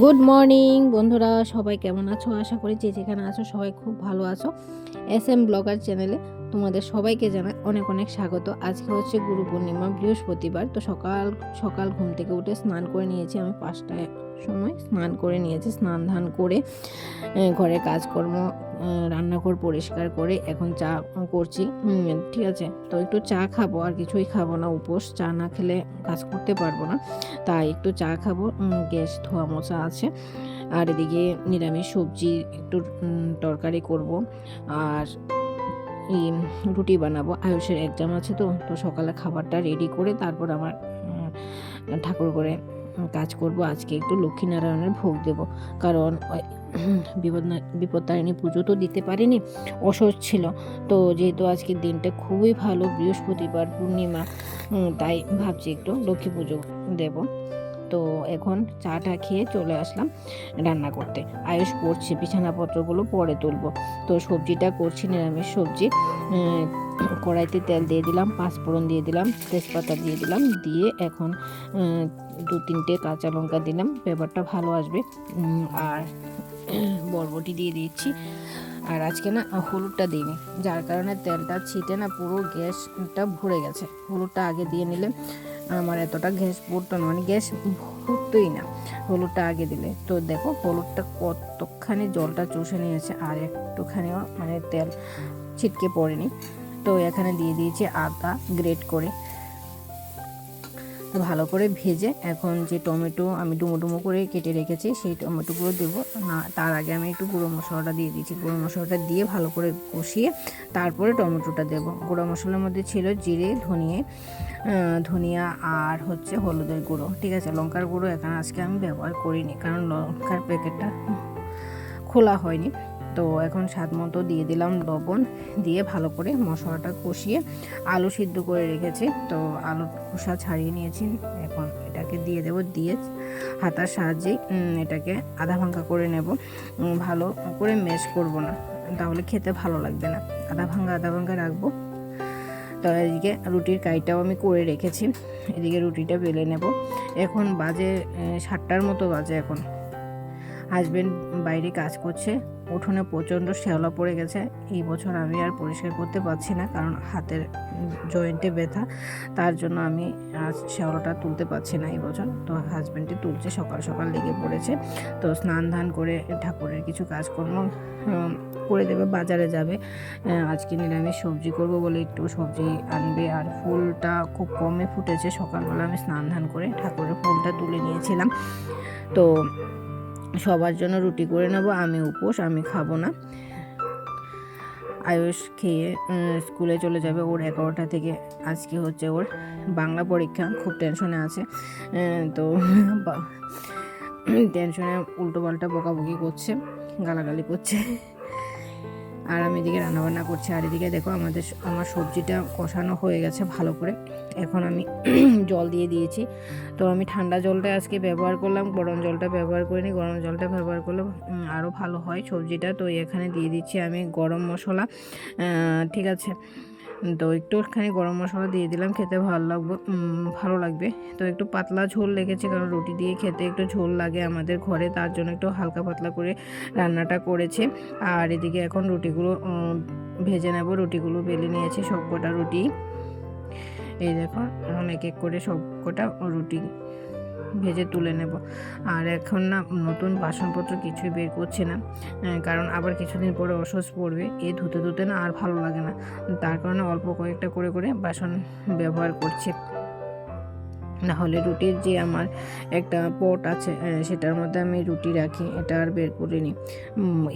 Good morning বন্ধুরা, সবাই কেমন আছো? আশা করি যে যেখানে আছো, সবাই খুব ভালো আছো। এস এম ব্লগার চ্যানেলে তোমাদের সবাইকে জানাই অনেক অনেক স্বাগত। আজকে হচ্ছে গুরু পূর্ণিমা, বৃহস্পতিবার। তো সকাল সকাল ঘুম থেকে উঠে স্নান করে নিয়েছি। আমি পাঁচটায় সময় স্নান করে নিয়েছি, স্নান ধান করে ঘরে কাজকর্ম রান্নাঘর পরিষ্কার করে এখন চা করছি। ঠিক আছে। তো একটু চা খাব, আর কিছুই খাব না। উপোস চা না খেলে কাজ করতে পারব না। তাই একটু চা খাব। গ্যাস ধোয়া মোছা আছে। আর এদিকে নিরামিষ সবজি একটু তরকারি করব। আর রুটি বানাবো। আয়ুষের এক্সাম আছে তো তো সকালে খাবারটা রেডি করে তারপর আমার ঠাকুর করে কাজ করব। আজকে একটু লক্ষ্মীনারায়ণের ভোগ দেব। কারণ বিপদ বিপত্তারিণী পুজো তো দিতে পারিনি অসুস্থ ছিল। তো যেহেতু আজকের দিনটা খুবই ভালো, বৃহস্পতিবার পূর্ণিমা তাই ভাবছি একটু লক্ষ্মী পুজো দেব। তো এখন চাটা খেয়ে চলে আসলাম রান্না করতে। আয়ুষ পড়ছে বিছানাপত্রগুলো পরে তুলবো। তো সবজিটা করছি, নিরামিষ সবজি। কড়াইতে তেল দিয়ে দিলাম, পাঁচফোড়ন দিয়ে দিলাম, তেজপাতা দিয়ে দিলাম, দিয়ে এখন দু তিনটে কাঁচা লঙ্কা দিলাম, ব্যাপারটা ভালো আসবে। আর বরবটি দিয়ে দিচ্ছি। আর আজকে না হলুদটা দিইনি। যার কারণে তেলটা ছিটে না পুরো গ্যাসটা ভরে গেছে। হলুদটা আগে দিয়ে নিলে আমার এতটা গ্যাস পড়তো না মানে গ্যাস ভরতোই না হলুদটা আগে দিলে। তো দেখো হলুদটা কতখানি জলটা চষে নিয়েছে আর একটুখানিও মানে তেল ছিটকে পড়েনি। তো এখানে দিয়ে দিয়েছি আদা গ্রেট করে। ভালো করে ভেজে এখন যে টমেটো আমি ডুমো ডুমো করে কেটে রেখেছি, সেই টমেটোগুলো দেবো। না, তার আগে আমি একটু গুঁড়ো মশলাটা দিয়ে দিয়েছি। গুঁড়ো মশলাটা দিয়ে ভালো করে কষিয়ে তারপরে টমেটোটা দেবো। গুঁড়ো মশলার মধ্যে ছিল জিরে, ধনিয়ে ধনিয়া আর হচ্ছে হলুদের গুঁড়ো। ঠিক আছে, লঙ্কার গুঁড়ো এখানে আজকে আমি ব্যবহার করিনি, কারণ লঙ্কার প্যাকেটটা খোলা হয়নি। তো এখন স্বাদ মতো দিয়ে দিলাম লবণ, দিয়ে ভালো করে মশলাটা কষিয়ে আলু সিদ্ধ করে রেখেছি। তো আলু খোসা ছাড়িয়ে নিয়েছি, এখন এটাকে দিয়ে দেবো, দিয়ে হাতার সাহায্যে এটাকে আধা ভাঙ্গা করে নেব। ভালো করে মেশ করব না, তাহলে খেতে ভালো লাগবে না। আধা ভাঙ্গা আধা ভাঙ্গা রাখব। তো এদিকে রুটির কাইটাও আমি করে রেখেছি, এদিকে রুটিটা বেলে নেব। এখন বাজে সাতটার মতো বাজে এখন। হাজবেন্ড বাইরে কাজ করছে। উঠোনে প্রচণ্ড শ্যাওলা পড়ে গেছে। এই বছর আমি আর পরিষ্কার করতে পারছি না কারণ হাতের জয়েন্টে ব্যথা। তার জন্য আমি আজ শ্যাওলাটা তুলতে পারছি না এই বছর। তো হাজবেন্ডে তুলছে, সকাল সকাল লেগে পড়েছে। তো স্নান ধান করে ঠাকুরের কিছু কাজকর্ম করে দেবে, বাজারে যাবে। আজকে নিরামিষ সবজি করব বলে একটু সবজি আনবে। আর ফুলটা খুব কমে ফুটেছে। সকালবেলা আমি স্নান ধান করে ঠাকুরের ফুলটা তুলে নিয়েছিলাম। তো সবার জন্য রুটি করে নেব, আমি উপোস, আমি খাব না। আয়ুষ খেয়ে স্কুলে চলে যাবে ওর এগারোটা থেকে। আজকে হচ্ছে ওর বাংলা পরীক্ষা, খুব টেনশনে আছে। তো টেনশনে উল্টো পাল্টা বকাবকি করছে, গালাগালি করছে। আর আমি এদিকে রান্নাবান্না করছি। আর এদিকে দেখো আমাদের আমার সবজিটা কষানো হয়ে গেছে ভালো করে। এখন আমি জল দিয়ে দিয়েছি। তো আমি ঠান্ডা জলটা আজকে ব্যবহার করলাম। গরম জলটা ব্যবহার করিনি। গরম জলটা ব্যবহার করলে আরও ভালো হয় সবজিটা। তো এখানে দিয়ে দিচ্ছি আমি গরম মশলা। ঠিক আছে। তো একটুখানি গরম মশলা দিয়ে দিলাম, খেতে ভালো লাগবে ভালো লাগবে। তো একটু পাতলা ঝোল লেগেছে কারণ রুটি দিয়ে খেতে একটু ঝোল লাগে আমাদের ঘরে, তার জন্য একটু হালকা পাতলা করে রান্নাটা করেছে। আর এদিকে এখন রুটিগুলো ভেজে নেব, রুটিগুলো বেলে নিয়েছি সব কটা রুটি। এই দেখো, অনেক এক করে সব কটা রুটি ভেজে তুলে নেব। আর এখন না নতুন বাসনপত্র কিছুই বের করছে না কারণ আবার কিছুদিন পরে অসুস্থ পড়বে। এ ধুতে ধুতে না আর ভালো লাগে না। তার কারণে অল্প কয়েকটা করে করে বাসন ব্যবহার করছে। না হলে রুটির যে আমার একটা পট আছে সেটার মধ্যে আমি রুটি রাখি, এটা আর বের করে নিই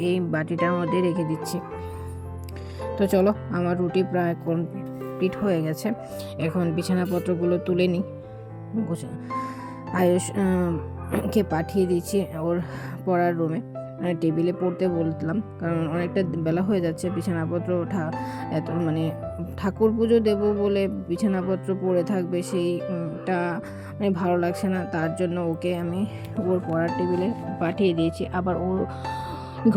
এই বাটিটার মধ্যে রেখে দিচ্ছি। তো চলো, আমার রুটি প্রায় কমপ্লিট হয়ে গেছে। এখন বিছানাপত্রগুলো তুলে নিই। আয়ুষ কে পাঠিয়ে দিচ্ছি ওর পড়ার রুমে মানে টেবিলে পড়তে বললাম, কারণ অনেকটা বেলা হয়ে যাচ্ছে, বিছানাপত্র ওঠা এত মানে ঠাকুর পুজো দেবো বলে বিছানাপত্র পড়ে থাকবে সেইটা মানে ভালো লাগছে না, তার জন্য ওকে আমি ওর পড়ার টেবিলে পাঠিয়ে দিয়েছি। আবার ওর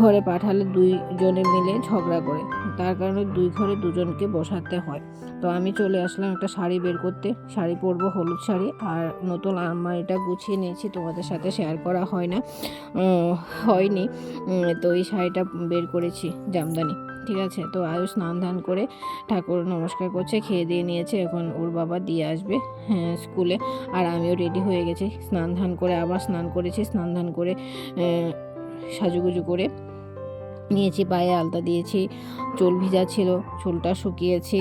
ঘরে পাঠালে দুইজনে মিলে ঝগড়া করে। তার কারণে দুই ঘরে দুজনকে বসাতে হয়। তো আমি চলে আসলাম একটা শাড়ি বের করতে। শাড়ি পরবো হলুদ শাড়ি আর নতুন আলমারিটা গুছিয়ে নিয়েছি তোমাদের সাথে শেয়ার করা হয় না। হয়নি। তো এই শাড়িটা বের করেছি জামদানি। ঠিক আছে? তো আয়ুষ স্নান ধান করে ঠাকুর নমস্কার করছে খেয়ে দিয়ে নিয়েছে। এখন ওর বাবা দিয়ে আসবে হ্যাঁ, স্কুলে। আর আমিও রেডি হয়ে গেছি। স্নান ধান করে আবার স্নান করেছি। স্নান ধান করে সাজুগুজু করে নিয়েছি, পায়ে আলতা দিয়েছি, চুল ভিজা ছিল, চুলটা শুকিয়েছি,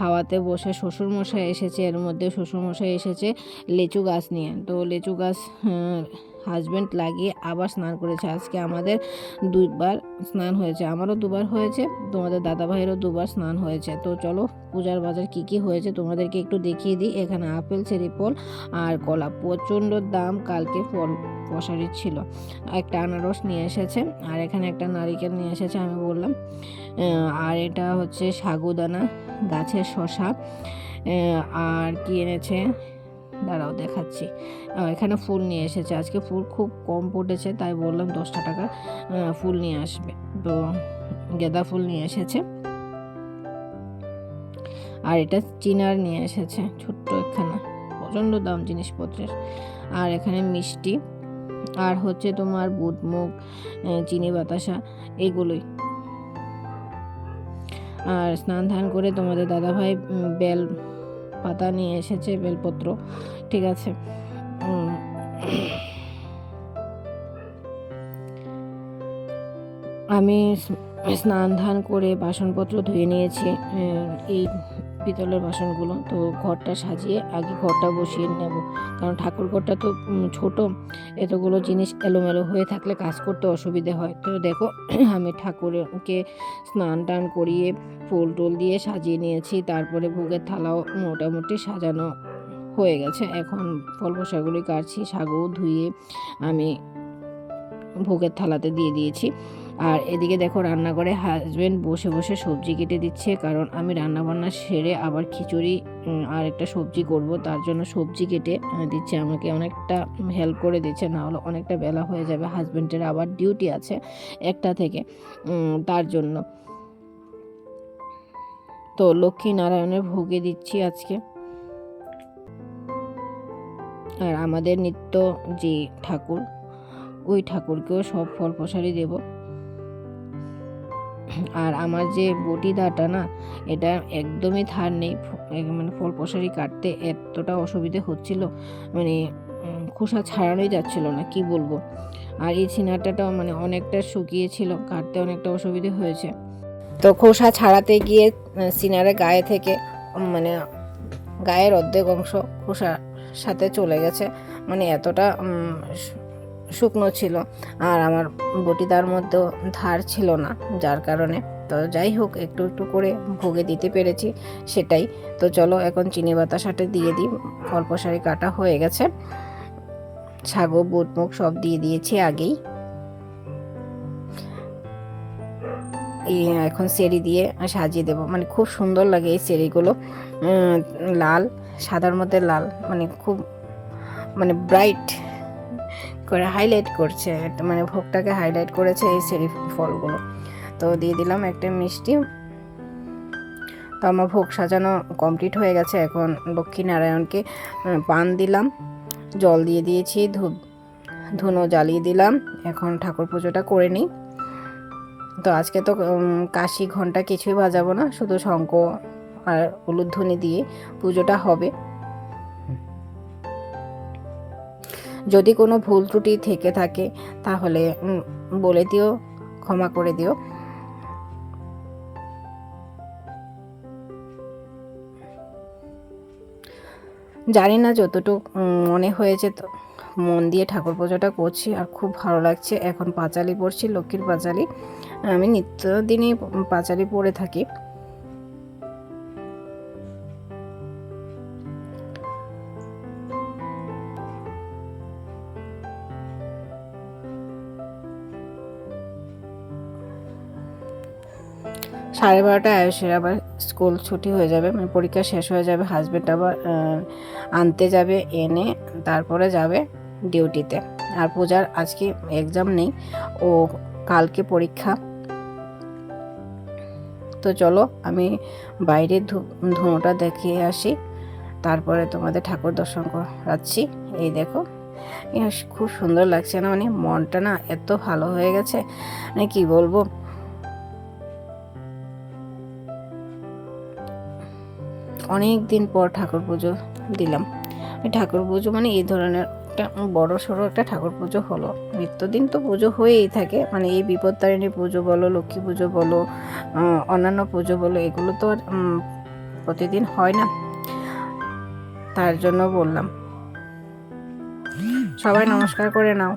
হাওয়াতে বসে শ্বশুরমশাই এসেছে, এর মধ্যে শ্বশুরমশাই এসেছে লেচু গাছ নিয়ে। তো লেচু গাছ হাজব্যান্ড লাগিয়ে আবার স্নান করেছে। আজকে আমাদের দুইবার স্নান হয়েছে। আমারও দুবার হয়েছে, তোমাদের দাদা ভাইয়েরও দুবার স্নান হয়েছে। তো চলো, পূজার বাজার কি কি হয়েছে তোমাদেরকে একটু দেখিয়ে দিই। এখানে আপেল, চেরি ফল আর কলা। প্রচণ্ড দাম কালকে ফল পশারি ছিল। একটা আনারস নিয়ে এসেছে আর এখানে একটা নারিকেল নিয়ে এসেছে আমি বললাম। আর এটা হচ্ছে সাগুদানা গাছের শশা আর কি এনেছে? দাঁড়াও দেখাচ্ছি। এখানে ফুল নিয়ে এসেছে। আজকে ফুল খুব কম পড়েছে তাই বললাম দশটা টাকা ফুল নিয়ে আসবে। তো গেঁদা ফুল নিয়ে এসেছে। আর এটা চিনার নিয়ে এসেছে, ছোট্ট একখানা, প্রচণ্ড দাম জিনিসপত্রের। আর এখানে মিষ্টি, আর হচ্ছে তোমার বুট মুগ চিনি বাতাসা, এগুলোই। আর স্নান ধান করে তোমাদের দাদাভাই বেল পাতা নিয়ে এসেছে বেলপত্র ঠিক আছে? আমি স্নান ধান করে বাসনপত্র ধুয়ে নিয়েছি এই পিতলের বাসনগুলো, তো ঘরটা সাজিয়ে আগে ঘরটা বসিয়ে নেব। কারণ ঠাকুর ঘরটা তো ছোট, এতগুলো জিনিস এলোমেলো হয়ে থাকলে কাজ করতে অসুবিধে হয়। তো দেখো, আমি ঠাকুরকে স্নান টান করিয়ে ফুল টুল দিয়ে সাজিয়ে নিয়েছি। তারপরে ভোগের থালাও মোটামুটি সাজানো হয়ে গেছে। এখন ফল পশাগুলি কাটছি সাগও ধুয়ে আমি ভোগের থালাতে দিয়ে দিয়েছি। আর এদিকে দেখো রান্নাঘরে হাজবেন্ড বসে বসে সবজি কেটে দিচ্ছে, কারণ আমি রান্না বান্না সেরে আবার খিচুড়ি আর একটা সবজি করব। তার জন্য সবজি কেটে দিচ্ছে আমাকে অনেকটা হেল্প করে দিচ্ছে না হলে অনেকটা বেলা হয়ে যাবে। হাজবেন্ডের আবার ডিউটি আছে একটা থেকে তার জন্য। তো লক্ষ্মী নারায়ণের ভোগে দিচ্ছি আজকে। আর আমাদের নিত্য যে ঠাকুর, ওই ঠাকুরকেও সব ফল প্রসারই দেব। আর আমার যে বটি বটিদাটা না, এটা একদমই ধার নেই। মানে ফল প্রসারি কাটতে এতটা অসুবিধে হচ্ছিল মানে খোসা ছাড়ানোই যাচ্ছিল না, কি বলব? আর এই সিনাটাটাও মানে অনেকটা শুকিয়েছিল, কাটতে অনেকটা অসুবিধে হয়েছে। তো খোসা ছাড়াতে গিয়ে সিনারে গায়ে থেকে মানে গায়ের অর্ধেক অংশ খোসার সাথে চলে গেছে। মানে এতটা শুকনো ছিল আর আমার বটিদার মধ্যেও ধার ছিল না, যার কারণে। তো যাই হোক, একটু একটু করে ভোগে দিতে পেরেছি সেটাই। তো চলো, এখন চিনি বাতাসাটা দিয়ে দিই। অল্প সারি কাটা হয়ে গেছে। ছাগো বুটমুখ সব দিয়ে দিয়েছি আগেই। এখন সেরি দিয়ে সাজিয়ে দেবো। মানে খুব সুন্দর লাগে এই সেরিগুলো। লাল, সাদার মধ্যে লাল। মানে খুব মানে ব্রাইট করে হাইলাইট করছে মানে ভোগটাকে হাইলাইট করেছে এই সেরি ফলগুলো। তো দিয়ে দিলাম একটা মিষ্টি। তো আমার ভোগ সাজানো কমপ্লিট হয়ে গেছে এখন লক্ষ্মী নারায়ণকে পান দিলাম, জল দিয়ে দিয়েছি ধূপ ধুনো জ্বালিয়ে দিলাম, এখন ঠাকুর পুজোটা করে নিই। তো আজকে তো কাশি, ঘণ্টা কিছুই বাজাবো না, শুধু শঙ্খ আর উলুধ্বনি দিয়ে পুজোটা হবে। যদি কোনো ভুল ত্রুটি থেকে থাকে, তাহলে বলে দিও, ক্ষমা করে দিও। জানি না যতটুকু মনে হয়েছে তো, মন দিয়ে ঠাকুর পুজোটা করছি আর খুব ভালো লাগছে। এখন পাঁচালি পড়ছি, লক্ষ্মীর পাঁচালি। আমি নিত্যদিনই পাঁচালি পড়ে থাকি। সাড়ে বারোটায় আয়ুষের আবার স্কুল ছুটি হয়ে যাবে মানে পরীক্ষা শেষ হয়ে যাবে হাজব্যান্ড আবার আনতে যাবে, এনে তারপরে যাবে ডিউটিতে আর পূজার আজকে এক্সাম নেই, ও কালকে পরীক্ষা। তো চলো, আমি বাইরে ধুনোটা দেখিয়ে আসি, তারপরে তোমাদের ঠাকুর দর্শন করাচ্ছি। এই দেখো খুব সুন্দর লাগছে না মানে মনটা না এত ভালো হয়ে গেছে মানে কি বলব? অনেক দিন পর ঠাকুর পুজো দিলাম। ঠাকুর পুজো মানে এই ধরনের একটা বড় সড়ো একটা ঠাকুর পুজো হলো। নিত্যদিন তো পুজো হয়েই থাকে মানে এই বিপত্তারিণী পুজো বলো, লক্ষ্মী পুজো বলো অন্যান্য পুজো বলো, এগুলো তো আর প্রতিদিন হয় না। তার জন্য বললাম। সবাই নমস্কার করে নাও।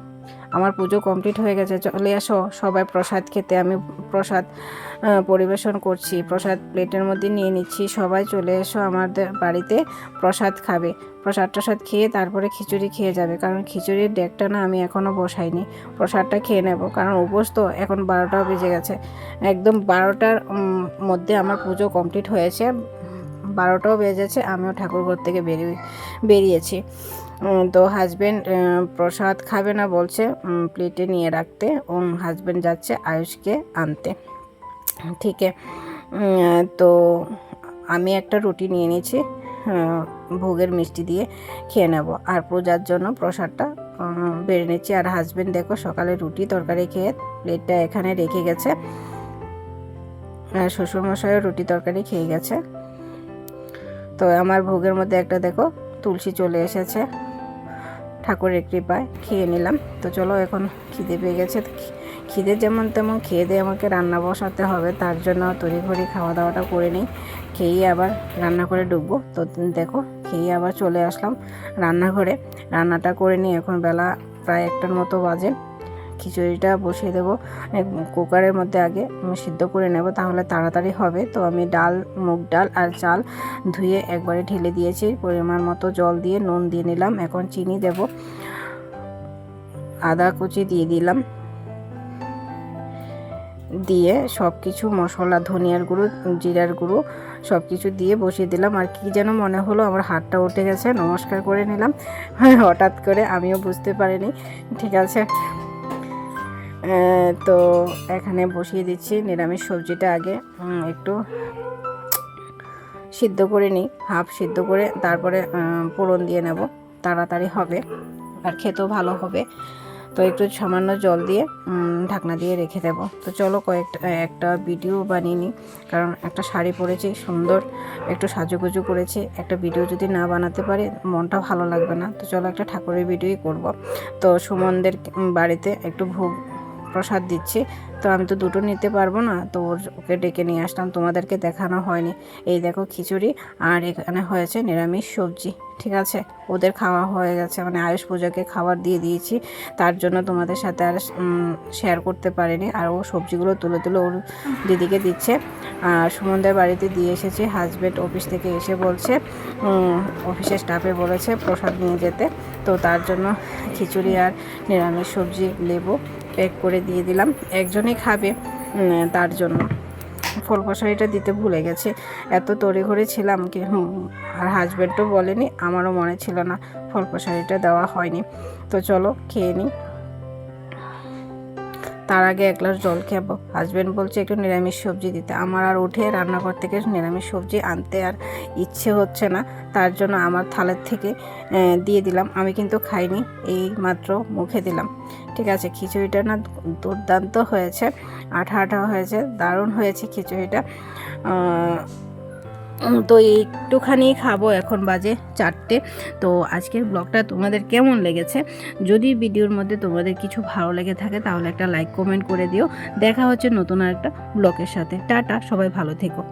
আমার পুজো কমপ্লিট হয়ে গেছে, চলে আসো। সবাই প্রসাদ খেতে, আমি প্রসাদ পরিবেশন করছি। প্রসাদ প্লেটের মধ্যে নিয়ে নিচ্ছি। সবাই চলে এসো আমাদের বাড়িতে, প্রসাদ খাবে। প্রসাদ টসাদ খেয়ে তারপরে খিচুড়ি খেয়ে যাবে। কারণ খিচুড়ির ডেকটা না আমি এখনও বসাইনি। প্রসাদটা খেয়ে নেব। কারণ উপোস তো এখন বারোটাও বেজে গেছে। একদম বারোটার মধ্যে আমার পুজো কমপ্লিট হয়েছে। বারোটাও বেজেছে, আমিও ঠাকুরঘর থেকে বেরিয়ে, বেরিয়েছি। তো হাজব্যান্ড প্রসাদ খাবে না বলছে প্লেটে নিয়ে রাখতে। ও হাজব্যান্ড যাচ্ছে আয়ুষকে আনতে। ঠিক। তো আমি একটা রুটি নিয়ে নিয়েছি ভোগের মিষ্টি দিয়ে খেয়ে নেব। আর পূজার জন্য প্রসাদটা বেড়ে নিচ্ছি। আর হাজব্যান্ড দেখো, সকালে রুটি তরকারি খেয়ে প্লেটটা এখানে রেখে গেছে। আর শ্বশুরমশাইও রুটি তরকারি খেয়ে গেছে। তো আমার ভোগের মধ্যে একটা দেখো, তুলসী চলে এসেছে। ঠাকুরের কৃপায় খেয়ে নিলাম। তো চলো এখন খিদে পেয়ে গেছে। খিদে যেমন তেমন খেয়ে দিয়ে আমাকে রান্না বসাতে হবে, তার জন্য তড়িঘড়ি খাওয়া দাওয়াটা করে নিই। খেয়েই আবার রান্না করে ডুববো তো দেখো খেয়ে আবার চলে আসলাম রান্নাঘরে। রান্নাটা করে নিই, এখন বেলা প্রায় একটার মতো বাজে। খিচুড়িটা বসিয়ে দেবো। কুকারের মধ্যে আগে সিদ্ধ করে নেব, তাহলে তাড়াতাড়ি হবে। তো আমি ডাল, মুগ ডাল আর চাল ধুয়ে একবারে ঢেলে দিয়েছি। পরিমাণ মতো জল দিয়ে নুন দিয়ে নিলাম। এখন চিনি দেব। আদা কুচি দিয়ে দিলাম। দিয়ে সব কিছু মশলা, ধনিয়ার গুঁড়ো, জিরার গুঁড়ো সব কিছু দিয়ে বসিয়ে দিলাম। আর কি যেন মনে হলো, আমার হাতটা উঠে গেছে। নমস্কার করে নিলাম। হঠাৎ করে আমিও বুঝতে পারিনি। ঠিক আছে। তো এখানে বসিয়ে দিচ্ছি নিরামিষ সবজিটা আগে। একটু সিদ্ধ করে নিই হাফ সিদ্ধ করে তারপরে আহ, দিয়ে নেব। তাড়াতাড়ি হবে আর খেতেও ভালো হবে। তো একটু সামান্য জল দিয়ে ঢাকনা দিয়ে রেখে দেব। তো চলো কয়েকটা একটা ভিডিও বানিয়ে নিই কারণ একটা শাড়ি পরেছি সুন্দর একটু সাজুগুজু করেছি। একটা ভিডিও যদি না বানাতে পারি মনটা ভালো লাগবে না। তো চলো একটা ঠাকুরের ভিডিওই করব। তো সুমনদের বাড়িতে একটু ভোগ প্রসাদ দিচ্ছি। তো আমি তো দুটো নিতে পারব না। তো ওর- ওকে ডেকে নিয়ে আসলাম। তোমাদেরকে দেখানো হয়নি। এই দেখো খিচুড়ি আর এখানে হয়েছে নিরামিষ সবজি, ঠিক আছে? ওদের খাওয়া হয়ে গেছে। মানে আয়ুষ পূজাকে খাবার দিয়ে দিয়েছি। তার জন্য তোমাদের সাথে আর শেয়ার করতে পারিনি। আর ও সবজিগুলো তুলে তুলে ওর দিদিকে দিচ্ছে। আর সুমনদের বাড়িতে দিয়ে এসেছি। হাজব্যান্ড অফিস থেকে এসে বলছে অফিসের স্টাফে বলেছে প্রসাদ নিয়ে যেতে। তো তার জন্য খিচুড়ি আর নিরামিষ সবজি লেবু প্যাক করে দিয়ে দিলাম। একজনই খাবে তার জন্য। ফল কষাইটা দিতে ভুলে গেছে। এত তড়িঘড়ি ছিলাম কি আর হাজব্যান্ডও বলেনি, আমারও মনে ছিল না ফল কষাইটা দেওয়া হয়নি। তো চলো, খেয়ে নিই। তার আগে এক গ্লাস জল খাব হাজব্যান্ড বলছে, একটু নিরামিষ সবজি দিতে। আমার আর উঠে রান্নাঘর থেকে নিরামিষ সবজি আনতে আর ইচ্ছে হচ্ছে না। তার জন্য আমার থালের থেকে দিয়ে দিলাম। আমি কিন্তু খাইনি, এই মাত্র মুখে দিলাম। ঠিক আছে, খিচুড়িটা না দুর্দান্ত হয়েছে আঠা আঠা হয়েছে, দারুণ হয়েছে খিচুড়িটা। তো একটুখানি খাব এখন বাজে চারটে। তো আজকের ব্লগটা তোমাদের কেমন লেগেছে? যদি ভিডিওর মধ্যে তোমাদের কিছু ভালো লেগে থাকে, তাহলে একটা লাইক কমেন্ট করে দিও। দেখা হচ্ছে নতুন আর একটা ব্লগের সাথে। টাটা, সবাই ভালো থেকো।